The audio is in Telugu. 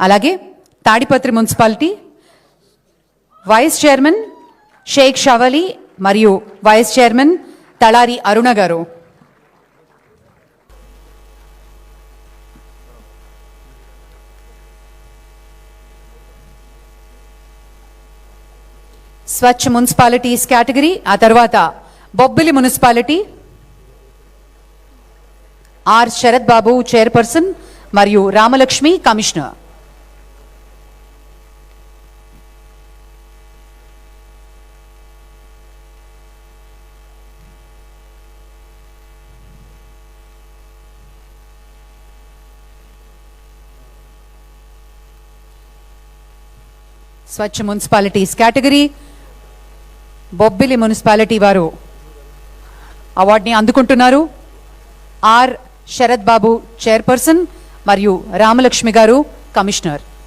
అలాగే Tadipatri municipality vice chairman Shaik Shavali మరియు వైస్ చైర్మన్ తళారి అరుణ గారు. స్వచ్ఛ మున్సిపాలిటీస్ కేటగిరీ ఆ తర్వాత Bobbili municipality R Sharath Babu chairperson మరియు Ramalakshmi commissioner. Swachh municipalities category. Bobbili municipality వారు అవార్డుని అందుకుంటున్నారు. ఆర్. శరత్ బాబు చైర్పర్సన్ మరియు రామలక్ష్మి గారు కమిషనర్.